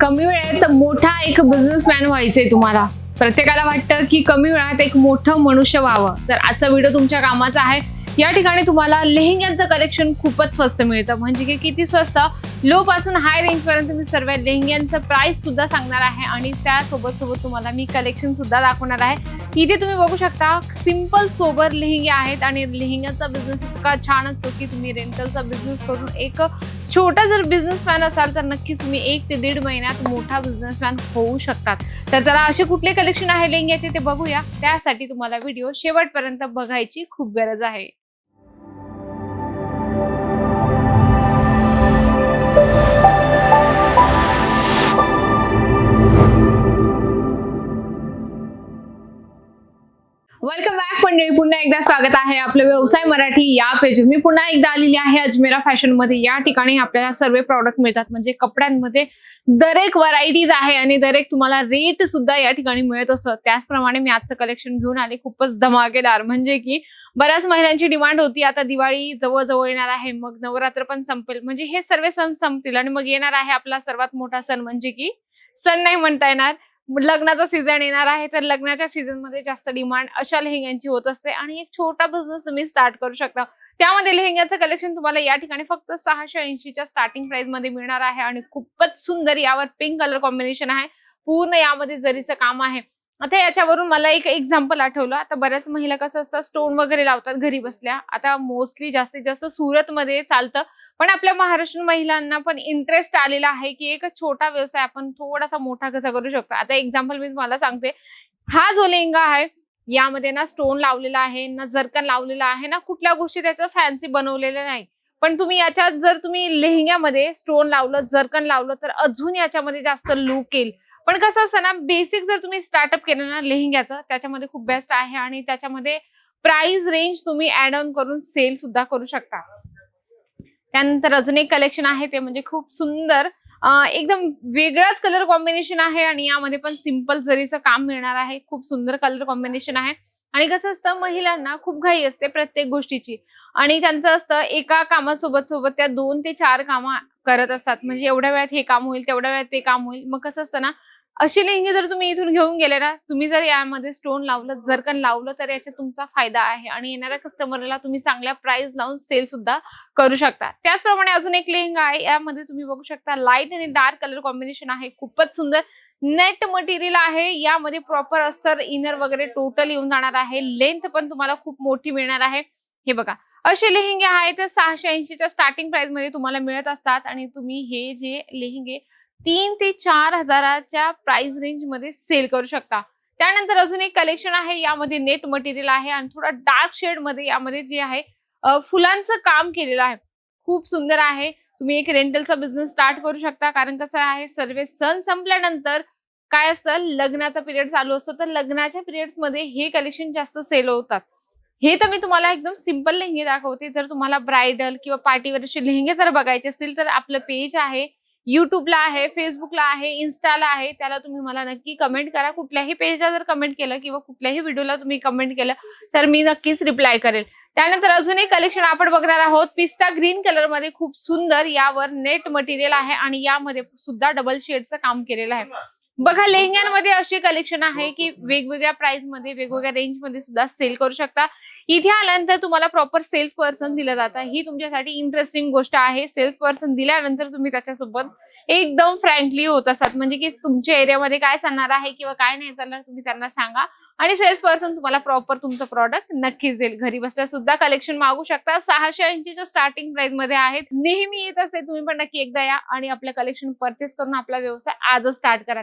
कमी वेळेत मोठा एक बिझनेसमॅन व्हायचंय तुम्हाला. प्रत्येकाला वाटतं की कमी वेळात एक मोठं मनुष्य व्हावं. तर आजचा व्हिडिओ तुमच्या कामाचा आहे. या ठिकाणी तुम्हाला लेहंग्यांचं कलेक्शन खूपच स्वस्त मिळतं. म्हणजे की किती स्वस्त? लो पासून हाय रेंज पर्यंत मी सर्व लेहंग्यांचं प्राइस सुद्धा सांगणार आहे. आणि त्यासोबत सोबत तुम्हाला मी कलेक्शन सुद्धा दाखवणार आहे. इथे तुम्ही बघू शकता सिंपल सोबर लेहंगे आहेत. आणि लेहंग्याचा बिझनेस इतका छान असतो की तुम्ही रेंटलचा बिझनेस करून एक छोटा जर बिझनेसमॅन असाल तर नक्कीच तुम्ही एक ते दीड महिन्यात मोठा बिझनेसमॅन होऊ शकतात. तर चला असे कुठले कलेक्शन आहे लेंग्याचे ते बघूया. त्यासाठी तुम्हाला व्हिडिओ शेवटपर्यंत बघायची खूप गरज आहे. एकदा स्वागत आहे आपलं व्यवसाय मराठी या पेज मी पुन्हा एकदा आलेली आहे अजमेरा फॅशनमध्ये. या ठिकाणी आपल्याला सर्व प्रॉडक्ट मिळतात. म्हणजे कपड्यांमध्ये दरेक व्हरायटीज आहे आणि दरेक तुम्हाला रेट सुद्धा या ठिकाणी मिळत असं त्याचप्रमाणे मी आजचं कलेक्शन घेऊन आले. खूपच धमाकेदार. म्हणजे की बऱ्याच महिलांची डिमांड होती. आता दिवाळी जवळ जवळ येणार आहे. मग नवरात्र पण संपेल. म्हणजे हे सर्व सण संपतील आणि मग येणार आहे आपला सर्वात मोठा सण. म्हणजे की सण नाही म्हणता येणार. लग्नाचा सीझन येणार आहे तर लग्नाच्या सीझनमध्ये जास्त डिमांड अशा लेहंग्यांची होत असते. आणि एक छोटा बिझनेस तुम्ही स्टार्ट करू शकता. त्यामध्ये लेहंग्याचं कलेक्शन तुम्हाला या ठिकाणी फक्त सहाशे ऐंशीच्या स्टार्टिंग प्राइसमध्ये मिळणार आहे. आणि खूपच सुंदर यावर पिंक कलर कॉम्बिनेशन आहे. पूर्ण यामध्ये जरीचं काम आहे. आता याच्यावरून मला एक एक्झाम्पल आठवलं. आता बऱ्याच महिला कसं असतं स्टोन वगैरे लावतात घरी बसल्या. आता मोस्टली जास्तीत जास्त सुरतमध्ये चालतं. पण आपल्या महाराष्ट्रीयन महिलांना पण इंटरेस्ट आलेला आहे की एक छोटा व्यवसाय आपण थोडासा मोठा कसा करू शकतो. आता एक्झाम्पल मी तुम्हाला सांगते. हा जो लेहंगा आहे यामध्ये ना स्टोन लावलेला आहे ना जरकन लावलेला आहे ना कुठल्या गोष्टी त्याचं फॅन्सी बनवलेलं नाही. पण तुम्ही याच्यात जर तुम्ही लेहंग्यामध्ये स्टोन लावलं जरकन लावलं तर अजून याच्यामध्ये जास्त लुक येईल. पण कसं असतं ना बेसिक जर तुम्ही स्टार्टअप केलं ना लेहंग्याचं त्याच्यामध्ये खूप बेस्ट आहे आणि त्याच्यामध्ये प्राइस रेंज तुम्ही ऍड ऑन करून सेल सुद्धा करू शकता. त्यानंतर अजून एक कलेक्शन आहे ते म्हणजे खूप सुंदर एकदम वेगळाच कलर कॉम्बिनेशन आहे आणि यामध्ये पण सिंपल जरीचं काम मिळणार आहे. खूप सुंदर कलर कॉम्बिनेशन आहे. आणि कसं असतं महिलांना खूप घाई असते प्रत्येक गोष्टीची. आणि त्यांचं असतं एका कामासोबत सोबत त्या दोन ते चार कामं करत असतात. म्हणजे एवढ्या वेळात हे काम होईल तेवढ्या वेळात ते काम होईल. मग कसं असतं ना अशी लेंगी जर तुम्ही इथून घेऊन गेले ना तुम्ही जर यामध्ये स्टोन लावलं जरकन लावलं तर याचा तुमचा फायदा आहे आणि येणाऱ्या कस्टमरला तुम्ही चांगल्या प्राइस लावून सेल सुद्धा करू शकता. त्याचप्रमाणे अजून एक लेहंगा आहे यामध्ये तुम्ही बघू शकता लाइट आणि डार्क कलर कॉम्बिनेशन आहे. खूपच सुंदर नेट मटेरियल आहे. यामध्ये प्रॉपर अस्तर इनर वगैरे टोटल येऊन जाणार आहे. लेंथ पण तुम्हाला खूप मोठी मिळणार आहे. हे बघा असे लेहंगे आहेत तर सहाशे ऐंशीच्या स्टार्टिंग प्राइसमध्ये तुम्हाला मिळत असतात आणि तुम्ही हे जे लेहंगे तीन ते चार हजाराच्या प्राइस रेंजमध्ये सेल करू शकता. त्यानंतर अजून एक कलेक्शन आहे यामध्ये नेट मटेरियल आहे आणि थोडा डार्क शेडमध्ये यामध्ये जे आहे फुलांचं काम केलेलं आहे. खूप सुंदर आहे. तुम्ही एक रेंटलचा बिझनेस स्टार्ट करू शकता. कारण कसं आहे सर्वे सण संपल्यानंतर काय असतं लग्नाचा पिरियड चालू असतो. तर लग्नाच्या पिरियड्समध्ये हे कलेक्शन जास्त सेल होतात. हे तर मी तुम्हाला एकदम सिंपल लेहंगे दाखवते. जर तुम्हाला ब्रायडल किंवा पार्टीवर असे लेहंगे जर बघायचे असतील तर आपलं पेज आहे. युट्यूबला आहे फेसबुकला आहे इन्स्टाला आहे. त्याला तुम्ही मला नक्की कमेंट करा. कुठल्याही पेजला जर कमेंट केलं किंवा कुठल्याही व्हिडिओला तुम्ही कमेंट केलं तर मी नक्कीच रिप्लाय करेल. त्यानंतर अजून एक कलेक्शन आपण बघणार आहोत. पिस्ता ग्रीन कलरमध्ये खूप सुंदर यावर नेट मटेरियल आहे आणि यामध्ये सुद्धा डबल शेडचं काम केलेलं आहे. बघा लेहंग्यांमध्ये असे कलेक्शन आहे की वेगवेगळ्या प्राइसमध्ये वेगवेगळ्या रेंजमध्ये सुद्धा सेल करू शकता. इथे आल्यानंतर तुम्हाला प्रॉपर सेल्स पर्सन दिलं जातं. ही तुमच्यासाठी इंटरेस्टिंग गोष्ट आहे. सेल्स पर्सन दिल्यानंतर तुम्ही त्याच्यासोबत एकदम फ्रँकली होत असतात. म्हणजे की तुमच्या एरियामध्ये काय चालणार आहे किंवा काय नाही चालणार तुम्ही त्यांना सांगा. आणि सेल्स पर्सन तुम्हाला प्रॉपर तुमचं प्रॉडक्ट नक्कीच देईल. घरी बसल्या सुद्धा कलेक्शन मागू शकता. सहाशे ऐंशीच्या स्टार्टिंग प्राइसमध्ये आहेत. नेहमी येत असेल तुम्ही पण नक्की एकदा या आणि आपलं कलेक्शन परचेस करून आपला व्यवसाय आजच स्टार्ट करा.